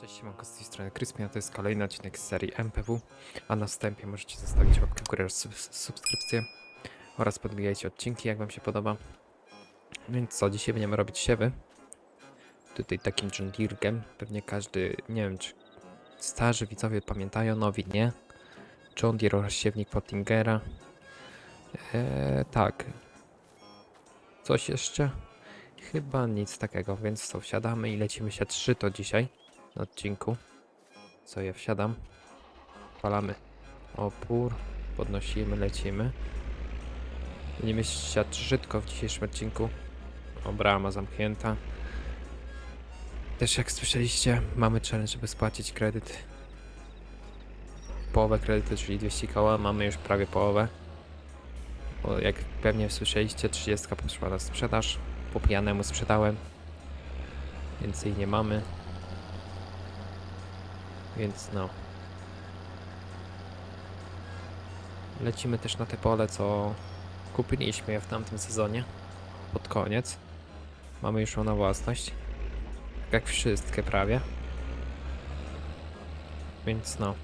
Cześć, siemanko z tej strony Kryspia, to jest kolejny odcinek z serii MPW, a na wstępie możecie zostawić łapkę w górę subskrypcję oraz podbijajcie odcinki, jak wam się podoba. Więc co, dzisiaj będziemy robić siewy. Tutaj takim Deere'em, pewnie każdy, nie wiem czy starzy widzowie pamiętają, nowi nie. John Deere oraz siewnik Pottingera. Eee, tak. Coś jeszcze? Chyba nic takiego, więc co, wsiadamy i lecimy się trzy to dzisiaj na odcinku. Co ja wsiadam. Palamy opór. Podnosimy, lecimy. Będziemy siać szybko w dzisiejszym odcinku. O, brama zamknięta. Też jak słyszeliście, mamy challenge, żeby spłacić kredyt. Połowę kredytu, czyli 200 koła. Mamy już prawie połowę. Bo jak pewnie słyszeliście, 30 poszła na sprzedaż. Po pijanemu sprzedałem. Więcej nie mamy. Więc no. Lecimy też na te pole, co kupiliśmy w tamtym sezonie. Pod koniec. Mamy już ją na własność. Tak jak wszystkie prawie. Więc no.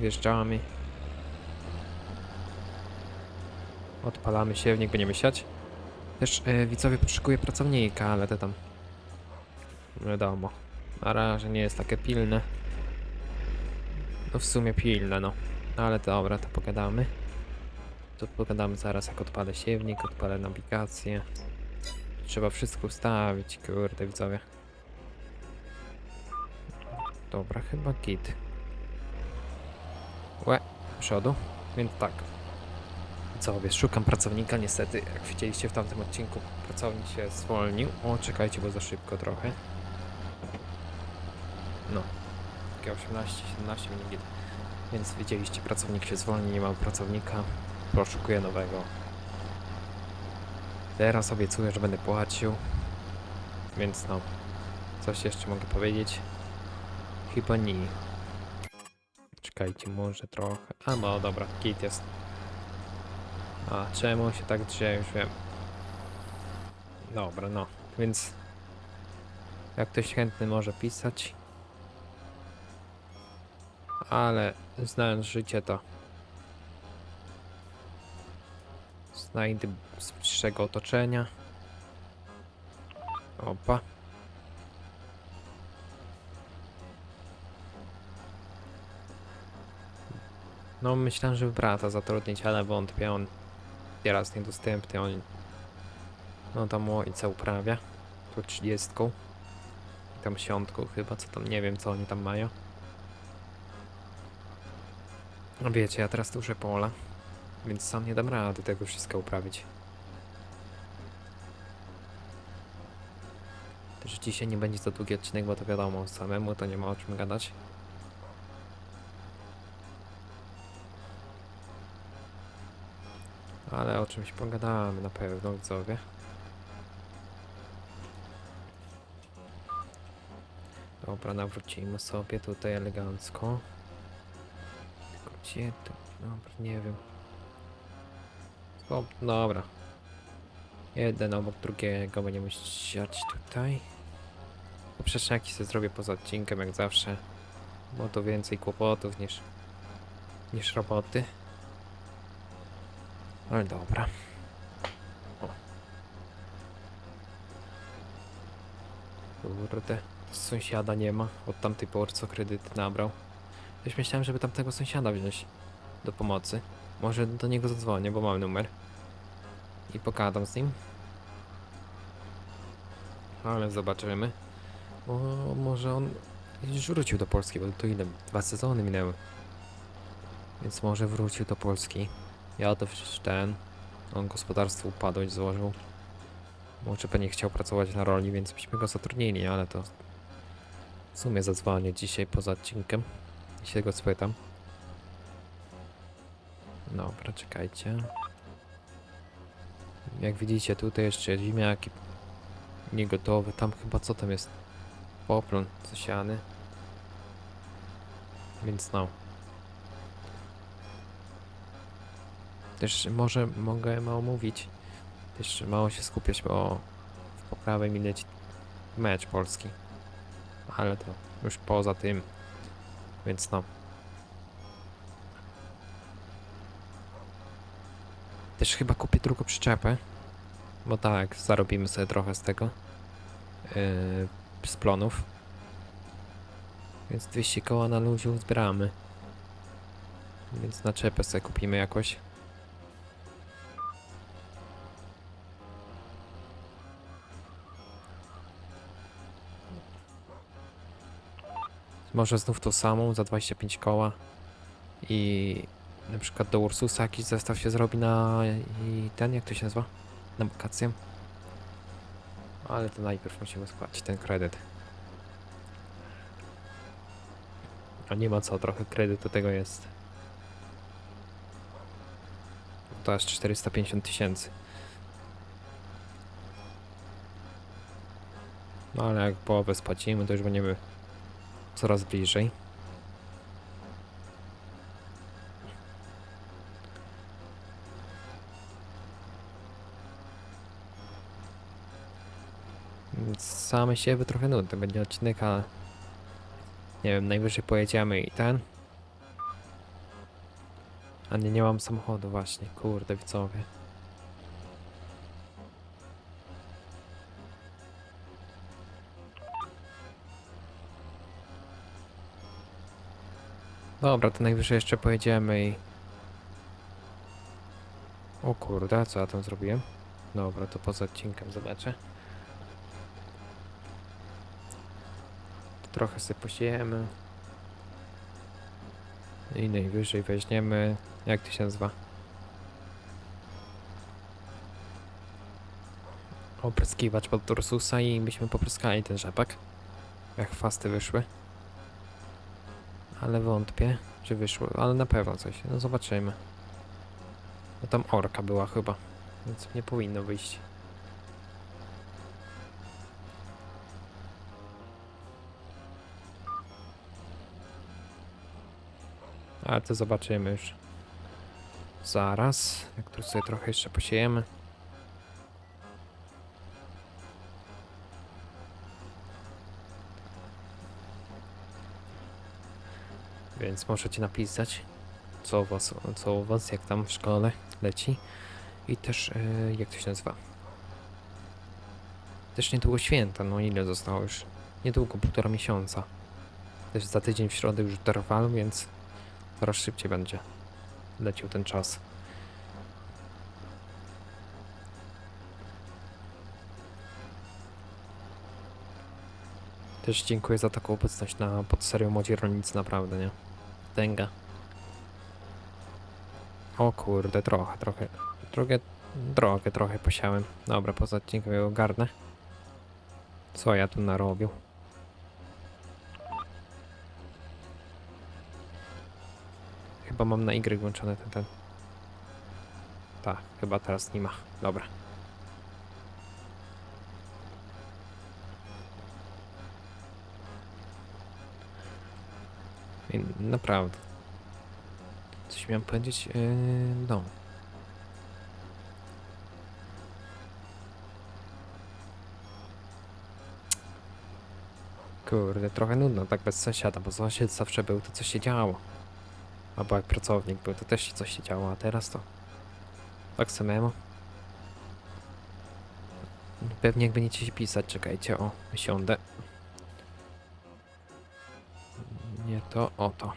Wjeżdżamy. Odpalamy siewnik, będziemy siać. Też e, widzowie potrzebuję pracownika, ale te tam Wiadomo. Na razie nie jest takie pilne. No w sumie pilne, no. Ale dobra, to pogadamy. To pogadamy zaraz, jak odpalę siewnik, odpalę nawigację. Trzeba wszystko ustawić, kurde widzowie. Dobra, chyba git. Łe, przodu. Więc tak. Widzowie, szukam pracownika, niestety, jak widzieliście w tamtym odcinku, pracownik się zwolnił. O, czekajcie, bo za szybko trochę. No. Takie 18, 17 minut. Więc widzieliście, pracownik się zwolni, nie ma pracownika. Poszukuję nowego. Teraz obiecuję, że będę płacił. Więc no. Coś jeszcze mogę powiedzieć? Chyba nie. Czekajcie, może trochę. A no dobra, kit jest. A czemu się tak drze, już wiem. Dobra, no. Więc jak ktoś chętny może pisać. Ale znając życie to znajdę z bliższego otoczenia. Opa. No myślałem, żeby brata zatrudnić, ale wątpię, on teraz niedostępny, on no tam ojca uprawia, tu trzydziestką tam siątką chyba, co tam, nie wiem co oni tam mają. No wiecie, ja teraz duże pola, więc sam nie dam rady tego wszystko uprawić. Też dzisiaj nie będzie to długi odcinek, bo to wiadomo, samemu to nie ma o czym gadać. Ale o czymś pogadamy na pewno, widzowie. Dobra, nawrócimy sobie tutaj elegancko. Gdzie to? Dobra, nie wiem. O, dobra. Jeden obok drugiego będziemy siać tutaj. Poprzeczniaki sobie zrobię poza odcinkiem, jak zawsze. Bo to więcej kłopotów niż, niż roboty. Ale dobra. O. Kurde, sąsiada nie ma. Od tamtej pory co kredyt nabrał. Też myślałem, żeby tamtego sąsiada wziąć do pomocy. Może do niego zadzwonię, bo mam numer. I pogadam z nim. Ale zobaczymy. Bo może on już wrócił do Polski, bo to ile? Dwa sezony minęły. Więc może wrócił do Polski. Ja to ten. On gospodarstwo upadłość złożył. Może pewnie chciał pracować na roli, więc byśmy go zatrudnili, ale to w sumie zadzwonię dzisiaj poza odcinkiem i się go spytam. Dobra, czekajcie. Jak widzicie, tutaj jeszcze ziemniaki niegotowe. Tam chyba co tam jest? Poplon zasiany. Więc no. Też może mogę mało mówić. Też mało się skupiać, bo w poprawę mi leci mecz polski. Ale to już poza tym. Więc no. Też chyba kupię drugą przyczepę. Bo tak, zarobimy sobie trochę z tego. Yy, z plonów. Więc 200 koła na ludzi uzbieramy. Więc naczepę sobie kupimy jakoś. Może znów tą samą za 25 koła. I na przykład do Ursusa jakiś zestaw się zrobi na i ten, jak to się nazywa? Na wakacje. Ale to najpierw musimy spłacić ten kredyt. A nie ma co, trochę kredytu tego jest. To aż 450 tysięcy. No ale jak połowę spłacimy, to już będziemy coraz bliżej. Same siebie trochę nudny będzie odcinek, ale nie wiem, najwyżej pojedziemy i ten. A nie, nie mam samochodu właśnie, kurde widzowie. Dobra, to najwyżej jeszcze pojedziemy i... O kurde, co ja tam zrobiłem? Dobra, to poza odcinkiem zobaczę. Trochę sobie posiejemy. I najwyżej weźmiemy... Jak to się nazywa? Opryskiwacz pod Ursusa i byśmy popryskali ten rzepak. Jak fasty wyszły. Ale wątpię, czy wyszło, ale na pewno coś. No zobaczymy. No tam orka była chyba, więc nie powinno wyjść. Ale to zobaczymy już. Zaraz, jak tu sobie trochę jeszcze posiejemy. Więc możecie napisać, co was, co u was jak tam w szkole leci. I też, e, jak to się nazywa? Też niedługo święta, no ile zostało już? Niedługo, półtora miesiąca. Też za tydzień w środę już interwal, więc coraz szybciej będzie leciał ten czas. Też dziękuję za taką obecność na pod serią Młodzi Rolnicy, naprawdę, nie? Tęga. O kurde, trochę, trochę, drogę, drogę trochę posiałem. Dobra, poza odcinkiem ją ogarnę. Co ja tu narobił? Chyba mam na Y włączony ten, ten. Tak, chyba teraz nie ma. Dobra. Naprawdę. Coś miałem powiedzieć? Yy, no. Kurde, trochę nudno tak bez sąsiada, bo sąsiad zawsze był, to coś się działo. Albo jak pracownik był, to też coś się działo, a teraz to tak samemu. Pewnie jak będziecie się pisać, czekajcie, o, siądę. Nie to, o to.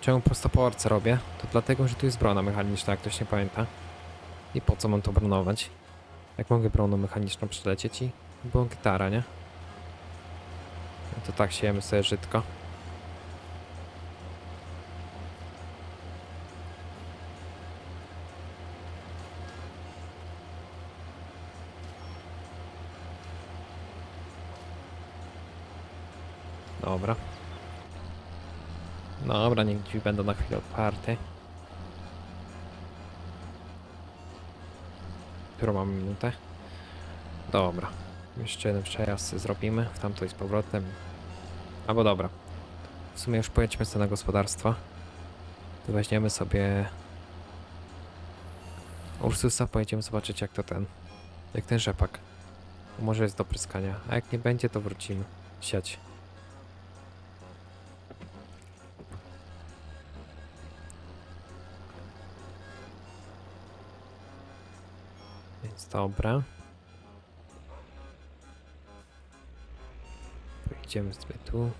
Czemu prostoporce robię? To dlatego, że tu jest brona mechaniczna, jak ktoś nie pamięta. I po co mam to bronować? Jak mogę broną mechaniczną przylecieć i było gitara, nie? No to tak siejemy sobie żytko. Dobra. Dobra, niech drzwi będą na chwilę otwarte. Którą mamy minutę? Dobra. Jeszcze jeden przejazd zrobimy. W tamto i z powrotem. Albo dobra. W sumie już pojedźmy sobie na gospodarstwo. To weźmiemy sobie Ursusa, pojedziemy zobaczyć jak to ten. Jak ten rzepak. Może jest do pryskania, a jak nie będzie, to wrócimy. Siać. Dobra. Pojedziemy sobie tu.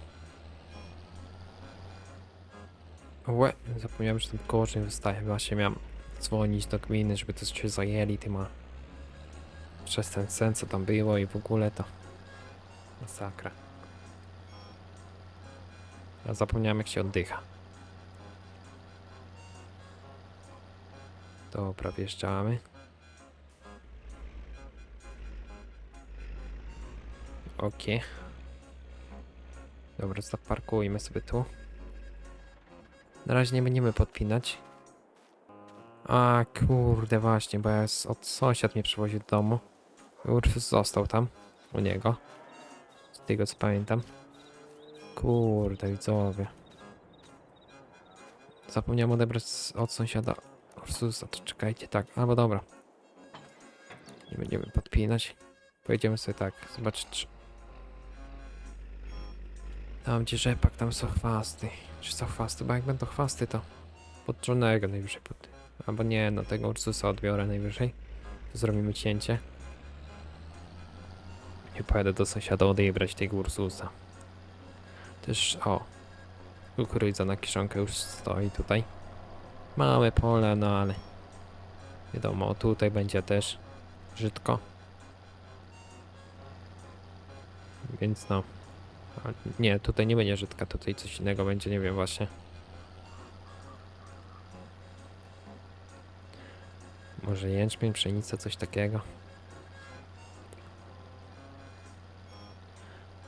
Łe, zapomniałem, że ten kołoczyn wystaje. Właśnie miałem dzwonić do gminy, żeby to się zajęli tym, a przez ten sen, co tam było i w ogóle to masakra. Ja zapomniałem, jak się oddycha. Dobra, wjeżdżamy. Okej. Dobra, zaparkujmy sobie tu. Na razie nie będziemy podpinać. A kurde właśnie, bo ja z, od sąsiad mnie przywoził do domu. Ursus został tam, u niego. Z tego co pamiętam. Kurde, widzowie. Zapomniałem odebrać od sąsiada Ursusa, to czekajcie, tak, albo dobra. Nie będziemy podpinać. Pojedziemy sobie tak, zobaczyć czy... Tam gdzie rzepak, tam są chwasty. Czy są chwasty? Bo jak będą chwasty, to pod Johnego najwyżej pod... Albo nie, no tego Ursusa odbiorę najwyżej. Zrobimy cięcie. I pojadę do sąsiada odebrać tego Ursusa. Też, o. Kukurydza na kiszonkę już stoi tutaj. Małe pole, no ale... Wiadomo, tutaj będzie też brzydko. Więc no. Nie, tutaj nie będzie żydka, tutaj coś innego będzie, nie wiem właśnie. Może jęczmień, pszenica, coś takiego.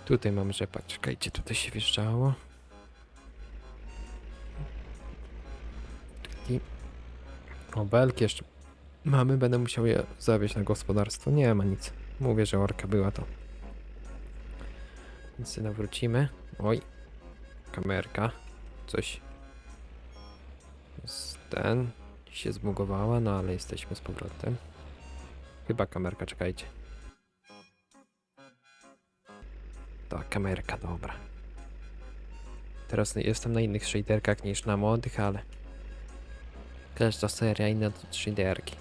Tutaj mam rzepak, czekajcie, tutaj się wjeżdżało. I... O, belki jeszcze mamy, będę musiał je zawieźć na gospodarstwo. Nie ma nic. Mówię, że orka była to. Więc się nawrócimy. Oj, kamerka. Coś. Z ten się zbugowała, no ale jesteśmy z powrotem. Chyba kamerka, czekajcie. Tak, kamerka, dobra. Teraz jestem na innych shaderkach niż na młodych, ale każda seria inna to shaderki.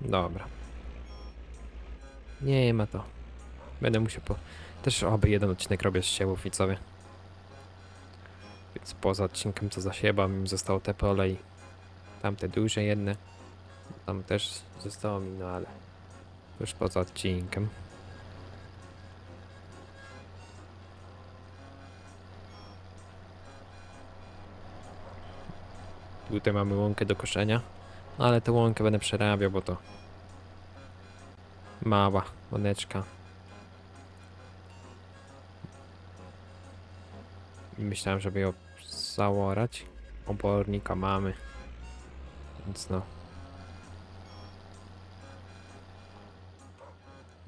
Dobra. Nie ma to. Będę musiał po... Też oby jeden odcinek robię z siewów widzowie. Więc poza odcinkiem co zasiebam mi zostało te pole i tamte duże jedne. Tam też zostało mi, no ale już poza odcinkiem. Tutaj mamy łąkę do koszenia. No ale tę łąkę będę przerabiał, bo to mała łąeczka. I myślałem, żeby ją zaorać. Obornika mamy. Więc no.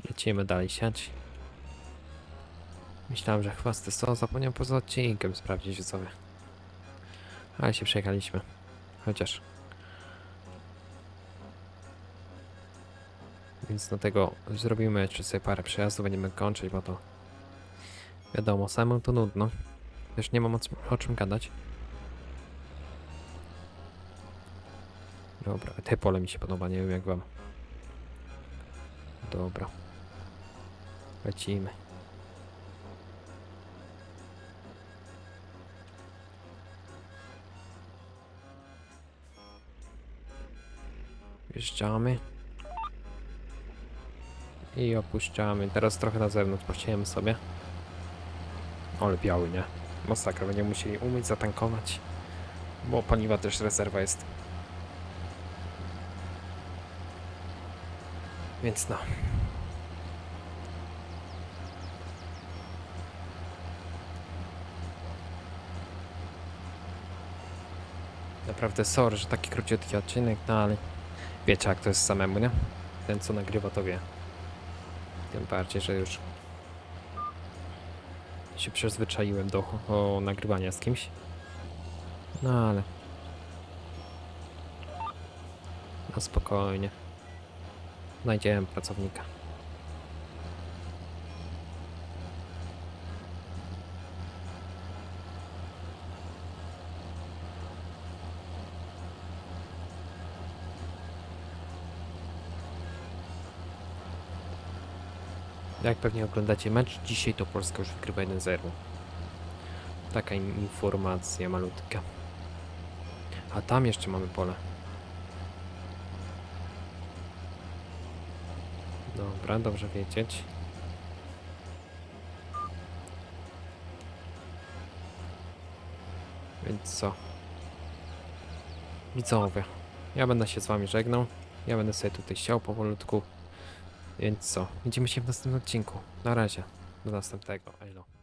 Lecimy dalej siać. Myślałem, że chwasty są, zapomniałem poza odcinkiem sprawdzić sobie. Ale się przejechaliśmy. Chociaż. Więc do tego zrobimy jeszcze sobie parę przejazdów, będziemy kończyć, bo to wiadomo, samemu to nudno. Też nie mam o, o czym gadać. Dobra, te pole mi się podoba, nie wiem jak wam. Dobra. Lecimy. Wjeżdżamy. I opuszczamy. Teraz trochę na zewnątrz posiejemy sobie. Ale biały, nie? Masakra, będziemy musieli umyć, zatankować. Bo paliwa też rezerwa jest. Więc no. Naprawdę sorry, że taki króciutki odcinek, no ale wiecie jak to jest samemu, nie? Ten co nagrywa to wie. Tym bardziej, że już się przyzwyczaiłem do o, nagrywania z kimś. No ale. No spokojnie. Znajdziemy pracownika. Jak pewnie oglądacie mecz, dzisiaj to Polska już wygrywa 1-0. Taka in- informacja malutka. A tam jeszcze mamy pole. Dobra, dobrze wiedzieć. Więc co? Widzowie, ja będę się z wami żegnał. Ja będę sobie tutaj siał powolutku. Więc co? Widzimy się w następnym odcinku. Na razie. Do następnego. Elo.